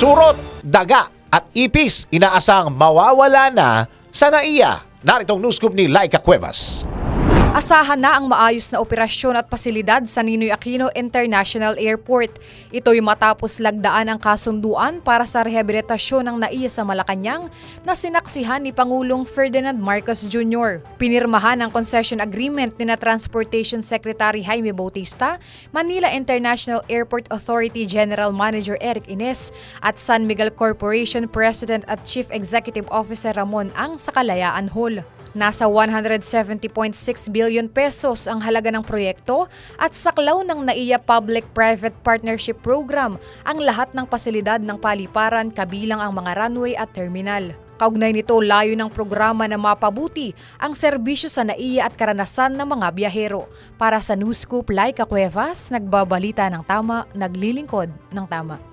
surot, daga at ipis inaasang mawawala na sa NAIA. Naritong news scoop ni Laika Cuevas. Asahan na ang maayos na operasyon at pasilidad sa Ninoy Aquino International Airport. Ito'y matapos lagdaan ang kasunduan para sa rehabilitasyon ng NAIA sa Malacanang na sinaksihan ni Pangulong Ferdinand Marcos Jr. Pinirmahan ang concession agreement ni na Transportation Secretary Jaime Bautista, Manila International Airport Authority General Manager Eric Ines at San Miguel Corporation President at Chief Executive Officer Ramon Ang sa Kalayaan Hall. Nasa 170.6 billion pesos ang halaga ng proyekto at saklaw ng NAIA Public-Private Partnership Program ang lahat ng pasilidad ng paliparan kabilang ang mga runway at terminal. Kaugnay nito, layo ng programa na mapabuti ang serbisyo sa NAIA at karanasan ng mga biyahero. Para sa News Scoop, Laika Cuevas, nagbabalita ng tama, naglilingkod ng tama.